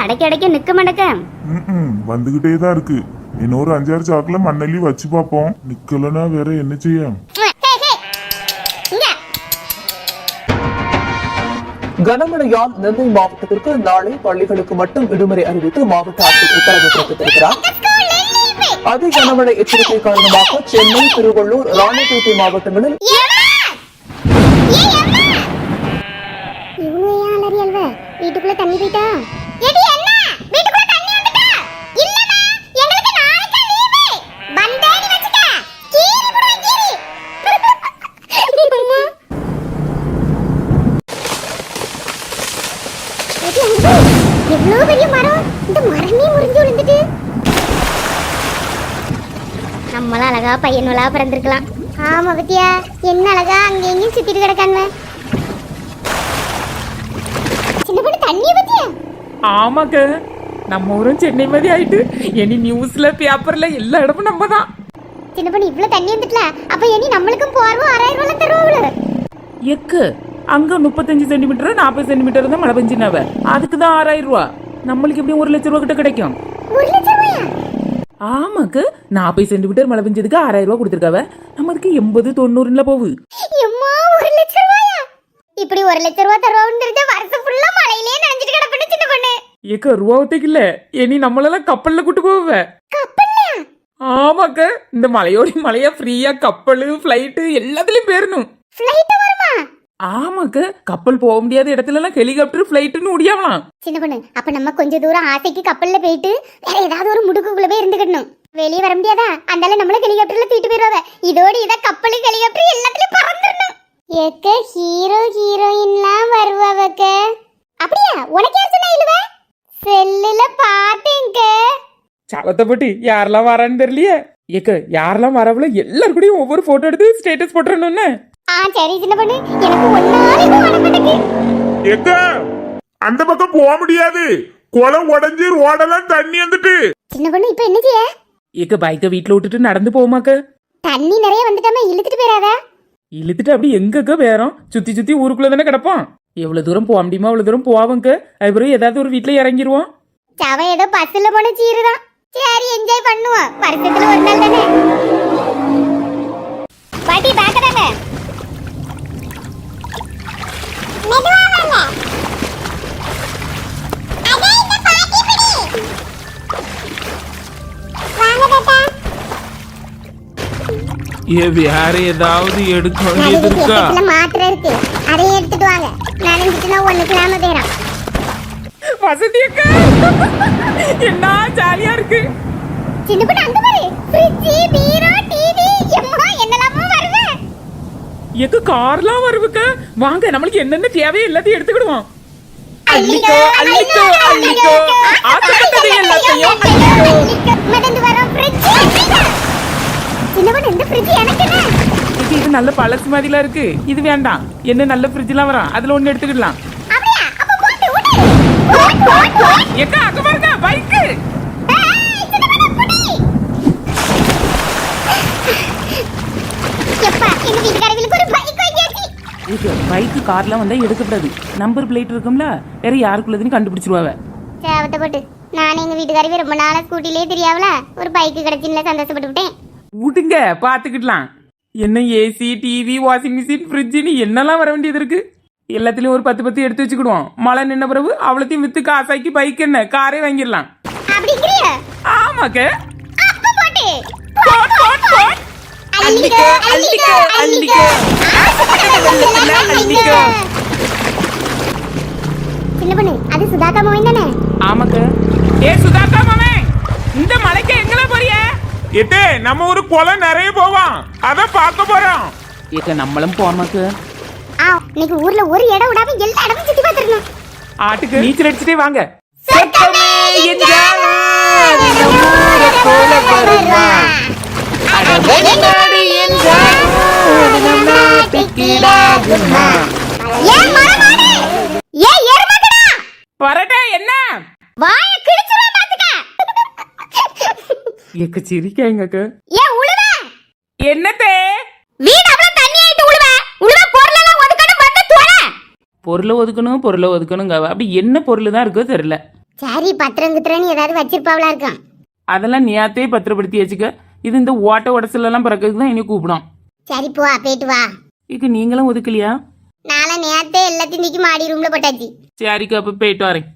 அடைக்க அடைக்க நிக்க மாட்டேக்க ம் வந்துகிட்டே தான் இருக்கு. இன்னொரு அஞ்சாறு சாக்குல மண்ணள்ளி வச்சு பார்ப்போம் நிக்கலனா வேற என்ன செய்ய? கனமழையால் நெல்லை மாவட்டத்திற்கு நாளை பள்ளிகளுக்கு மட்டும் விடுமுறை அறிவித்து மாவட்ட ஆட்சியர் உத்தரவு பிறப்பித்திருக்கிறார். அதி கனமழை எச்சரிக்கை காரணமாக சென்னை திருவள்ளூர் ராணிப்பேட்டை மாவட்டங்களில் வீட்டுக்குள்ள தண்ணி போயிட்டா? மரம் இந்த மரமே முறிஞ்சு விழுந்துட்டு. நம்மளாம் அழகா பையனுலா பிறந்திருக்கலாம். ஆமா பத்தியா? என்ன அழகா அங்க எங்கேயும் சுத்திட்டு கிடக்கான்வ சின்ன பொண்ணு தண்ணிய பத்தியா? ஆமாக்க நம்ம ஊரும் சென்னை மாதிரி ஆயிட்டு இனி நியூஸ்ல பேப்பர்ல எல்லா இடமும் நம்ம தான் சின்ன பொண்ணு இவ்வளவு தண்ணி வந்துட்டல அப்ப இனி நம்மளுக்கும் போர்வம் ஆறாயிரம் ரூபாய் தருவாங்களு எக்கு அங்க முப்பத்தஞ்சு சென்டிமீட்டர் நாற்பது சென்டிமீட்டர் தான் மழை பெஞ்சினாவ. அதுக்கு தான் ஆறாயிரம் ரூபா. நம்மளுக்கு எப்படியும் ஒரு லட்ச ரூபா கிட்ட கிடைக்கும். ஆமாக்கு நாற்பது சென்டிமீட்டர் மழை பெஞ்சதுக்கு ஆறாயிரம் ரூபா கொடுத்துருக்காவ. நம்மளுக்கு எண்பது தொண்ணூறுல போகுது இப்படி ஒரு லட்சம் ரூபாய் தருவாங்கன்னு தெரிஞ்ச வருஷம் ஃபுல்லா மழையிலே நனைஞ்சிட்டு கிடப்பேன்னு சின்ன பொண்ணு. ஏக்க ரூபாவத்துக்கு இல்ல. இனி நம்மளெல்லாம் கப்பல்ல கூட்டு போவ. ஆமாக்க இந்த மலையோட மலையா ஃப்ரீயா கப்பல் ஃப்ளைட்டு எல்லாத்துலயும் போயிடணும் ஃப்ளைட் வருமா? ஆமாக்க கப்பல் போக முடியாத இடத்துல எல்லாம் ஹெலிகாப்டர் ஃப்ளைட்டுன்னு முடியாமலாம் சின்ன பொண்ணு அப்ப நம்ம கொஞ்ச தூரம் ஆசைக்கு கப்பல்ல போயிட்டு வேற ஏதாவது ஒரு முடுக்குக்குள்ள போய் இருந்துக்கணும். வெளியே வர முடியாதா? அந்தால நம்மள ஹெலிகாப்டர்ல தூக்கிட்டு போயிருவாங்க இதோட இத கப்பல் ஹெலிகாப்டர் எல்லாத்துலயும் பறந்துடணும். ஏக்க ஹீரோ ஹீரோயின்லாம் வருவாவக்க. அப்படியா? உனக்கு யார் சொன்னா இல்லவ செல்லுல பாத்தேங்க சவத்தப்பட்டி யாரெல்லாம் வரான்னு தெரியலையே? ஏக்க யாரெல்லாம் வரவளோ எல்லாரும் கூடயும் ஒவ்வொரு போட்டோ எடுத்து ஸ்டேட்டஸ் போட்டுறணும்னு? ஆ சரி சின்ன பொண்ணு எனக்கு எங்க? அந்த பக்கம் போக முடியாது. குளம் உடஞ்சி ரோடெல்லாம் தண்ணி வந்துட்டு. சின்ன பொண்ணு இப்ப என்ன செய்ய? ஏக்க பைக்கை வீட்ல விட்டுட்டு நடந்து போமாக்க தண்ணி நிறைய வந்துட்டாம இழுத்துட்டு போயிடாதா. இழுத்துட்டு அப்படி எங்கக்க வேறோம். சுத்தி சுத்தி ஊருக்குள்ள தானே கிடப்போம். எவ்வளவு தூரம் போக முடியுமோ அவ்வளவு தூரம் போவாங்க அதுக்கப்புறம் ஏதாவது ஒரு வீட்ல இறங்கிருவோம். சவ ஏதோ பஸ்ல போன சீருதான் சரி என்ஜாய் பண்ணுவோம். வருஷத்துல ஒரு நாள் தானே. பாட்டி பேக்க தாங்க ஏ வேற ஏதாவது எடுக்க வேண்டியது இருக்கா? மாத்திரை இருக்கு. அதையும் எடுத்துட்டு வாங்க. நனைஞ்சிட்டுனா ஒண்ணுக்கு அக்கா! என்ன ஜாலியா இருக்கு? சின்ன பொண்ணு அங்க பாரு ஃப்ரிட்ஜ் பீரோ எங்க கார்லாம் வருவுக்க? வாங்க நம்மளுக்கு என்னென்ன தேவையோ எல்லாத்தையும் எடுத்துக்கிடுவோம். அள்ளிக்கோ அள்ளிக்கோ அள்ளிக்கோ. ஆசைப்பட்டது எல்லாத்தையும் அள்ளிக்கோ. மிதந்து வரோம் ஃப்ரிட்ஜ் சின்ன பொண்ணு இந்த ஃப்ரிட்ஜ் எனக்கு என்ன? இது நல்ல பழசு மாதிரிலாம் இருக்கு. இது வேண்டாம். என்ன நல்ல ஃப்ரிட்ஜ்லாம் வரும். அதுல ஒண்ணு எடுத்துக்கிடலாம். எக்கா அங்க பாருங்க பைக்கு எப்பா எங்க வாங்கியாச்சு இது பைக்கு கார்லாம் வந்தா எடுக்கக்கூடாது நம்பர் பிளேட் இருக்கும்ல வேற யாருக்குள்ளதுன்னு கண்டுபிடிச்சிருவாவ. சேவத்தை போட்டு. நான் எங்க வீட்டுக்காரவே ரொம்ப நாளா ஸ்கூட்டிலே தெரியாவல ஒரு பைக் கிடைச்சின்ல சந்தோஷப்பட்டு விட்டேன். விடுங்க பாத்துக்கிடலாம். என்ன ஏசி டிவி வாஷிங் மிஷின் ஃப்ரிட்ஜ்னு என்னெல்லாம் வர வேண்டியது இருக்கு? எல்லாத்துலயும் ஒரு பத்து பத்து எடுத்து வச்சுக்கிடுவோம். மழை நின்ன பிறகு அவ்வளோத்தையும் வித்து காசாக்கி பைக் என்ன காரே வாங்கிடலாம். ஆமாக்க. அள்ளிக்கோ அள்ளிக்கோ அள்ளிக்கோ. வெள்ளத்துல அள்ளிக்கோ. சின்ன பொண்ணு அது தானே? ஆமாக்க ஏ சுதாக்கா மாமே இந்த மலைக்கு எங்கல போறிய? எட்டே நம்ம ஒரு குளம் நிறைய போவோம். அத பார்க்க போறோம். ஏக்க நம்மளும் போமாக்கு ஆ இன்னைக்கு ஊர்ல ஒரு இடம் விடாம எல்லா இடமும் சுத்தி பார்த்துருணும் ஆட்டுக்கு நீச்சல் அடிச்சுட்டே வாங்க. போல வருமா? அட வெளிநாடு என்ன? வாய கிழிச்சுறேன் பாத்துக்க. ஏன் உழுவ? என்னத்தே? வீடு அவ்வளவு தண்ணி ஆயிட்டு உழுவ. உழுவ பொருளெல்லாம் ஒதுக்கணும் வந்து தொலை பொருளை ஒதுக்கணும் பொருளை ஒதுக்கணுங்க அப்படி என்ன பொருள் தான் இருக்கோ தெரியல. சரி பத்திரம் கித்திரன்னு ஏதாவது வச்சிருப்பாவளா இருக்கான் அதெல்லாம் நேத்தே பத்திரப்படுத்தி வச்சுக்க. இது இந்த ஓட்ட உடசலெல்லாம் பிறக்கிறதுக்கு தான் என்னை கூப்பிடும். சரி போ போயிட்டு வா. இதுக்கு நீங்களும் ஒதுக்கலையா? நாளை நேரத்தே எல்லாத்தையும் தூக்கி மாடி ரூம்ல போட்டாச்சு. சரிக்கா அப்போ போயிட்டு வரேன்.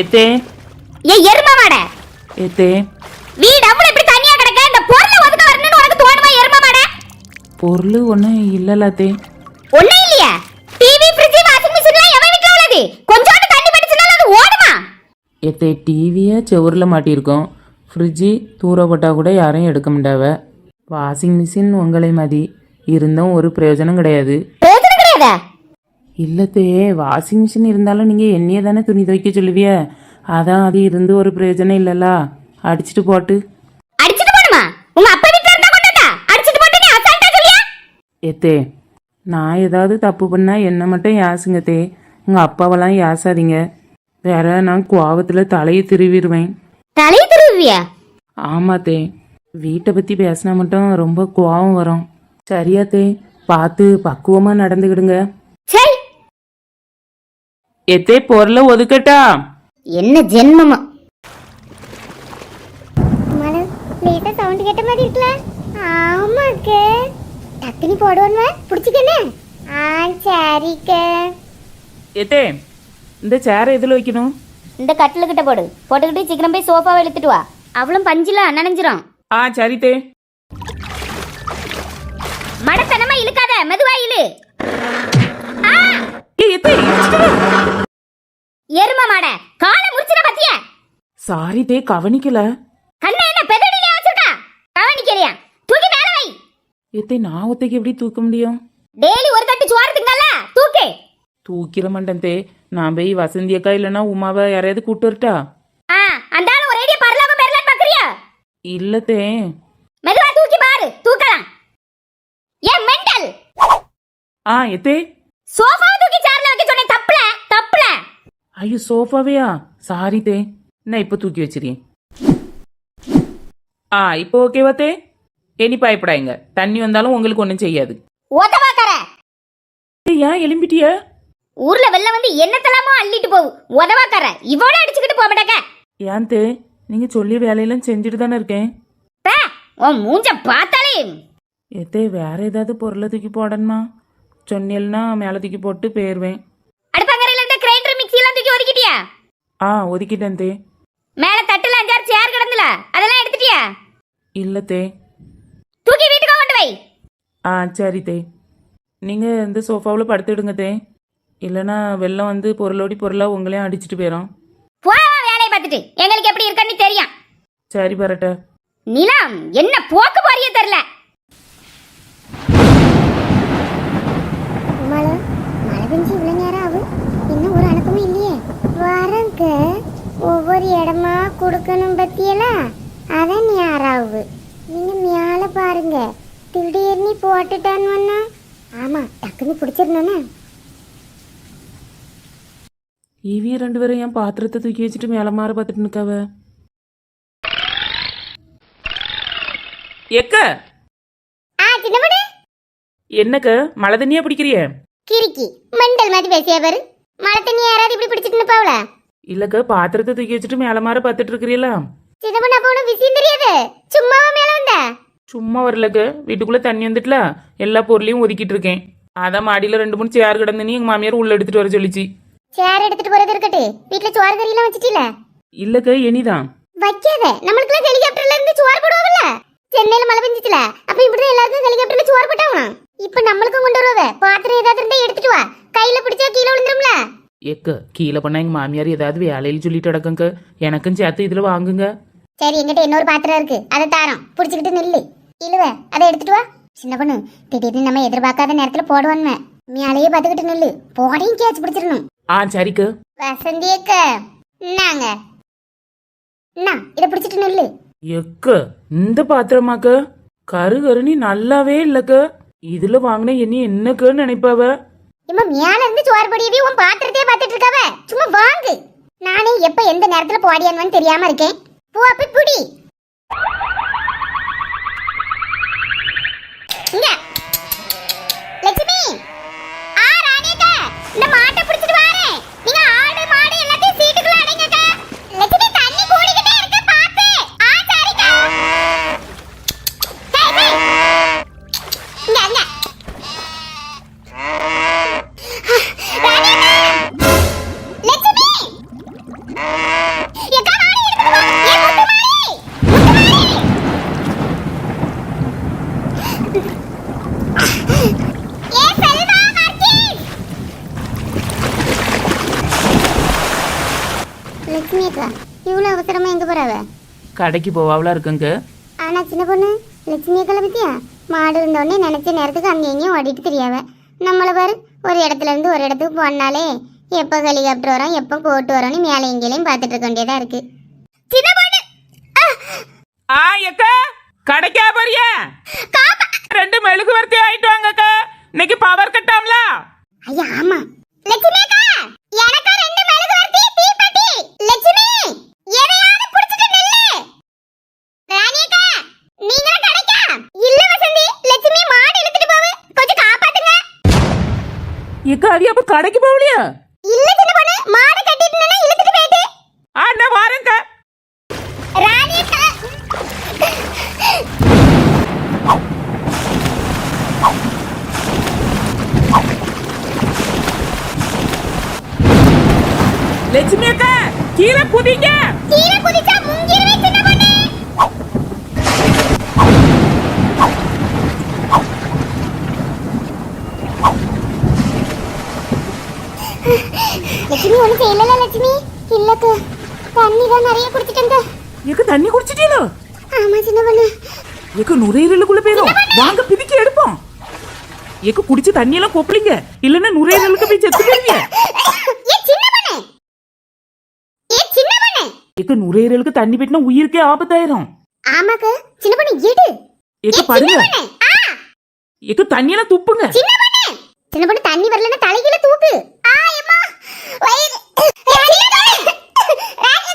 எத்தே? ஏ எரும மாட. எத்தே? வீடு அவ்வளவு இப்படி தனியா கிடக்க? இந்த பொருளை ஒதுக்க வரணும்னு உனக்கு தோணுமா எரும மாட? பொருள் ஒன்றும் இல்லைல்லாத்தே ஒண்ணும் இல்லையா. டிவி ஃப்ரிட்ஜ் வாஷிங் மிஷின்லாம் எவன் வீட்ல உள்ளது? கொஞ்சோண்டு தண்ணி பட்டுச்சுனால அது ஓடுமா? எத்தே டிவியை செவுரில் மாட்டியிருக்கோம். ஃப்ரிட்ஜு தூர போட்டால் கூட யாரும் எடுக்க மாட்டாவ. வாஷிங் மிஷின் உங்களை மதி. இருந்தும் ஒரு பிரயோஜனம் கிடையாது. இல்லத்தே வாஷிங் மிஷின் இருந்தாலும் நீங்கள் என்னையே தானே துணி துவைக்க சொல்லுவிய? அதான் அது இருந்து ஒரு பிரயோஜனம் இல்லைல்ல. அடிச்சிட்டு போட்டு. எத்தே நான் ஏதாவது தப்பு பண்ணால் என்ன மட்டும் யாசுங்கத்தே. உங்கள் அப்பாவெல்லாம் யாசாதீங்க. வேற நான் கோவத்தில் தலையை திருவிடுவேன். தலையை திருவியா ஆமாத்தே வீட்டை பற்றி பேசினா மட்டும் ரொம்ப கோவம் வரும். சரியாத்தே பார்த்து பக்குவமாக நடந்துக்கிடுங்க. சரி. எத்தே பொருளை ஒதுக்கட்டா? என்ன ஜென்மமா? மலர் லேட்டா சவுண்ட் கேட்ட மாதிரி இருக்குல? ஆமாக்க. டக்குனி போடுவோன்னு பிடிச்சிக்கனே. ஆ சரிக்க. எத்தே இந்த சேரை எதில் வைக்கணும்? இந்த கட்டில கிட்ட போடு. போட்டுக்கிட்டு சீக்கிரம் போய் சோஃபாவை இழுத்துட்டு வா. அவளும் பஞ்சில நனைஞ்சிரும். ஆ சரித்தே. மடத்தனமா இழுக்காத. மெதுவா இழு. எரும மாட காலை முடிச்சிட பத்திய? சாரி தே கவனிக்கல. கண்ணை என்ன பெதடியில வச்சிருக்கா? கவனிக்கலையா? தூக்கி மேல வை. எத்தே நான் ஒத்தைக்கு எப்படி தூக்க முடியும்? டெய்லி ஒரு தட்டு சோறு திங்கல தூக்கு. தூக்கிற மாட்டேன் தே நான் போய் வசந்தி அக்கா இல்லைன்னா உமாவை யாரையாவது வரட்டா? ஆ அந்த ஆளு ஒரு ஐடியா பரலாம பெறலான்னு பாக்குறியா இல்லத்தே. மெதுவா தூக்கி பாரு தூக்கலாம். ஏன் மெண்டல்! ஆ எத்தே. சோஃபா தூக்கி சேர்ல வைக்க சொன்னேன் தப்புல தப்புல. ஐயோ சோஃபாவையா? சாரி தே. நான் இப்போ தூக்கி வச்சிருக்கேன். ஆ இப்போ ஓகேவா தே? இனி பயப்படாங்க தண்ணி வந்தாலும் உங்களுக்கு ஒன்றும் செய்யாது. ஏன் எலும்பிட்டிய? ஊர்ல வெள்ளம் வந்து என்னத்தலாமோ அள்ளிட்டு போகும் உதவாக்கற இவள அடிச்சுக்கிட்டு போக மாட்டாக்க. ஏன் தே நீங்கள் சொல்லி வேலையெல்லாம் செஞ்சுட்டு தானே இருக்கேன். பே, உன் மூஞ்ச பார்த்தாலே. எத்தே வேற ஏதாவது பொருளை தூக்கி போடணுமா? சொன்னேல்னா மேலே தூக்கி போட்டு போயிடுவேன் அடுப்பங்கரையில இருந்த கிரைண்டர் மிக்ஸி எல்லாம் தூக்கி ஒதுக்கிட்டியா? ஆ ஒதுக்கிட்டேன் தே. மேல தட்டுல அஞ்சாறு சேர் கிடந்துல. அதெல்லாம் எடுத்துட்டியா? இல்லை தே. தூக்கி வீட்டுக்கு கொண்டு வை ஆ சரி தே. நீங்கள் இந்த சோஃபாவில் படுத்துடுங்க தே. இல்லைன்னா வெள்ளம் வந்து பொருளோடி பொருளாக உங்களையும் அடிச்சிட்டு போயிடும் போய் அவன் வேலையை பார்த்துட்டு. எங்களுக்கு எப்படி இருக்கன்னு தெரியும். சரி பரட்ட. நிலம் என்ன போக்கு போறிய தெரியல. மழை மழை பெஞ்சு இவ்வளோ நேரம் ஆகும் இன்னும் ஒரு அனுப்பமும் இல்லையே. வரங்க ஒவ்வொரு இடமா கொடுக்கணும் பத்தியெல்லாம் அதான் யாராவு நீங்க மேலே பாருங்க. திடீர்னு போட்டுட்டான்னு ஆமா டக்குன்னு பிடிச்சிருந்தோன்னே ஈவி ரெண்டு பேரும் என் பாத்திரத்தை தூக்கி வச்சுட்டு மேலே மாற பார்த்துட்டு நிற்காவ எக்க? ஆ சின்ன என்னக்க? மழை தண்ணியா பிடிக்கிறிய? கிறுக்கி. மண்டல் மாதிரி பேசியா பாரு. மழை தண்ணி யாராவது இப்படி பிடிச்சிட்டு நிப்பாவல இல்லக்க பாத்திரத்தை தூக்கி வச்சுட்டு மேலே மாற பார்த்துட்டு இருக்கிறீங்களா சின்ன பண்ண அப்ப உனக்கு விஷயம் தெரியாது? சும்மாவா மேல வந்த? சும்மா வரலக்க. வீட்டுக்குள்ளே தண்ணி வந்துட்டுல எல்லா பொருளையும் ஒதுக்கிட்டு இருக்கேன். அதான் மாடியில் ரெண்டு மூணு சேர் கிடந்துன்னு எங்கள் மாமியார் உள்ள எடுத்துட்டு வர சொல்லிச்சு. சேர் எடுத்துட்டு போறது இருக்கட்டு வீட்டுல சோறு கறி எல்லாம் வச்சிட்டீல? இல்லக்க இனிதான். வைக்காத. நம்மளுக்குலாம் ஹெலிகாப்டர்ல இருந்து சோறு போடுவாங்கல்ல? சென்னையில மழை பெஞ்சிச்சுல அப்ப இப்படிதான் எல்லாருக்கும் ஹெலிகாப்டர்ல சோறு போட்டாங்க இப்ப நம்மளுக்கும் கொண்டு வருவ பாத்திரம் ஏதாவது இருந்தா எடுத்துட்டு வா. கையில பிடிச்சா கீழே விழுந்துரும்ல? எக்க கீழே பண்ணா எங்கள் மாமியார் ஏதாவது வேலையில் சொல்லிட்டு அடக்கங்க எனக்கும் சேர்த்து இதில் வாங்குங்க. சரி என்கிட்ட இன்னொரு பாத்திரம் இருக்கு. அதை தாரோம். புடிச்சுக்கிட்டு நில்லு. இழுவ அதை எடுத்துட்டு வா. சின்ன பொண்ணு திடீர்னு நம்ம எதிர்பார்க்காத நேரத்துல போடுவான்னு மேலேயே பார்த்துக்கிட்டு நில்லு. போடையும் கேட்ச் பிடிச்சிடணும். ஆ சரிக்கு. வசந்தி அக்கா இன்னாங்க இன்னா இதை பிடிச்சிட்டு நில்லு. எக்க இந்த பாத்திரமாக்க. கரு கருணி நல்லாவே இல்லக்க. இதுல வாங்கின என்ன என்னக்குன்னு நினைப்பாவ. இம்மா மேல இருந்து சோறு பொடியவே உன் பாத்திரத்தையே பார்த்துட்டு இருக்காவ. சும்மா வாங்கு. நானே எப்ப எந்த நேரத்துல போடியான்னு தெரியாம இருக்கேன். போ அப்ப புடி. கடைக்கு போவாவளா இருக்குங்க. ஆனா சின்ன பொண்ணு லட்சுமி அக்கா பத்தியா மாடு இருந்தோடனே நினைச்ச நேரத்துக்கு அங்கே எங்கேயும் ஓடிட்டு தெரியாவ. நம்மளை பாரு ஒரு இடத்துல இருந்து ஒரு இடத்துக்கு போனாலே எப்போ ஹெலிகாப்டர் வரோம் எப்போ போட்டு வரோம்னு மேலே எங்கேயும் பார்த்துட்டு இருக்க வேண்டியதா இருக்கு. சின்ன பொண்ணு! ஆ! ஆ எக்கா கடைக்கா போறிய? ரெண்டு மெழுகு வர்த்தி ஆயிட்டு வாங்கக்கா. இன்னைக்கு பவர் கட்டாம்ல ஐயா ஆமா. லட்சுமி அக்கா எனக்கு ரெண்டு மெழுகு வர்த்தி தீப்பெட்டி! லட்சுமி எதையாவது புடிச்சிட்டு நில்லு ராணி அக்கா நீங்க கிடைக்கா? இல்ல வசந்தி லட்சுமி மாடு இழுத்துட்டு போவு. கொஞ்சம் காப்பாத்துங்க. அது அப்ப கடைக்கு போகலையா? இல்ல சின்ன பொண்ணு மாடு கட்டிட்டு நின்னு இழுத்துட்டு போயிட்டு. ஆ நான் வரேன்க்கா. ராணி அக்கா லட்சுமி அக்கா கீழே குதிங்க கீழே குதிச்சா முங்கிருவே சின்ன பொண்ணு ஒண்ணு செய்யல லட்சுமி? இல்லக்கு தண்ணி தான் நிறைய குடிச்சிட்டேங்க எக்க தண்ணி குடிச்சிட்டீங்களோ ஆமா சின்ன பொண்ணு. நுரையீரலுக்குள்ள போயிடும் வாங்க பிதிக்கி எடுப்போம். எக்க குடிச்சு தண்ணி எல்லாம் கொப்பளிங்க. இல்லன்னா நுரையீரலுக்கு போய் செத்து போயிருவீங்க ஏ சின்ன பொண்ணு! ஏ சின்ன பொண்ணு! எக்க நுரையீரலுக்கு தண்ணி போயிட்டுனா உயிருக்கே ஆபத்தாயிரும். ஆமாக்கு சின்ன பொண்ணு எடு. எக்க ஏ, பாருங்க. எக்க தண்ணி எல்லாம் துப்புங்க. சின்ன பொண்ணு! சின்ன பொண்ணு தண்ணி வரலன்னா தலைகீழ தூக்கு. ஆ அம்மா வயிறு ராணி அக்கா. ராணி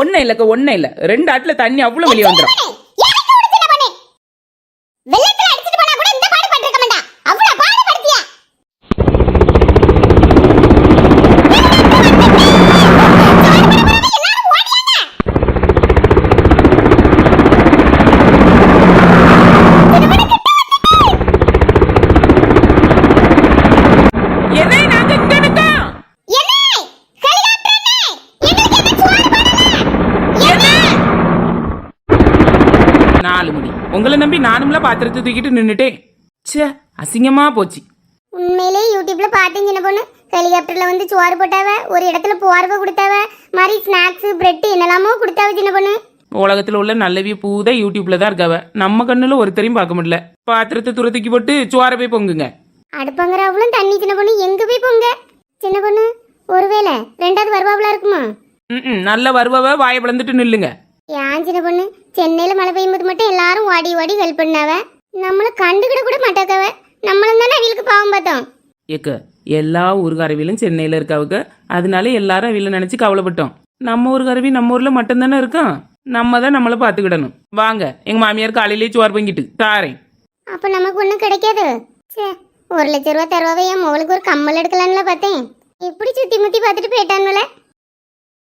ஒன்னும் இல்லக்கா ஒன்னும் இல்ல. ரெண்டு ஆட்டுல தண்ணி அவ்வளவு வெளியே வந்துடும் எனக்கு ஒரு சின்ன பொண்ணு. வெள்ளத்துல அடிச்சிட்டு போனா கூட இந்த பாடு பட்டிருக்க மாட்டா. அவ்வளவு பாடுபடுத்தியா? எல்லாரும் ஓடியாங்க. என்ன நாங்க இங்க நிக்கோம் என்ன? ஹெலிகாப்டர் என்ன? எங்களுக்கு என்ன சோறு போடல? என்ன? நாலு மணி உங்களை நம்பி நானும்ல பாத்திரத்தை தூக்கிட்டு நின்னுட்டேன். ச்சே அசிங்கமா போச்சு. உண்மையிலே யூடியூப்ல பார்த்தேன் சின்ன பொண்ணு. ஹெலிகாப்டர்ல வந்து சோறு போட்டாவ ஒரு இடத்துல போர்வை கொடுத்தாவ மாதிரி ஸ்நாக்ஸ் பிரெட் என்னெல்லாமோ கொடுத்தாவ சின்ன பொண்ணு. உலகத்துல உள்ள நல்லவிய பூதா யூடியூப்ல தான் இருக்காவ. நம்ம கண்ணுல ஒருத்தரையும் பார்க்க முடியல. பாத்திரத்தை துரத்துக்கி போட்டு சோற போய் பொங்குங்க. அடுப்பங்கிற அவ்வளோ தண்ணி சின்ன பொண்ணு எங்க போய் போங்க? சின்ன பொண்ணு ஒருவேளை ரெண்டாவது வருவாப்புல இருக்குமா? ம் நல்ல வருவவ வாயை பிளந்துட்டு நில்லுங்க. ஏன் சின்ன பொண்ணு சென்னையில மழை பெய்யும்போது மட்டும் எல்லாரும் ஓடி ஓடி ஹெல்ப் பண்ணாவ. நம்மள கண்டுக்கிட கூட மாட்டாக்கவ. நம்மளும் தானே அவங்களுக்கு பாவம் பார்த்தோம். ஏக்க எல்லா ஊர்காரவிலும் சென்னையில இருக்காவுக்க. அதனால எல்லாரும் அவில நினைச்சு கவலைப்பட்டோம். நம்ம ஊர்காரவி நம்ம ஊர்ல மட்டும்தானே இருக்கோம் நம்ம தான் நம்மளை பார்த்துக்கிடணும். வாங்க எங்க மாமியார் காலையிலேயே சோறு பொங்கிட்டு தாரேன். அப்ப நமக்கு ஒண்ணும் கிடைக்காது. சே ஒரு லட்ச ரூபா தருவாவே என் மோளுக்கு ஒரு கம்மல் எடுக்கலாம்ல பார்த்தேன். இப்படி சுத்தி முத்தி பார்த்துட்டு போயிட்டானுல.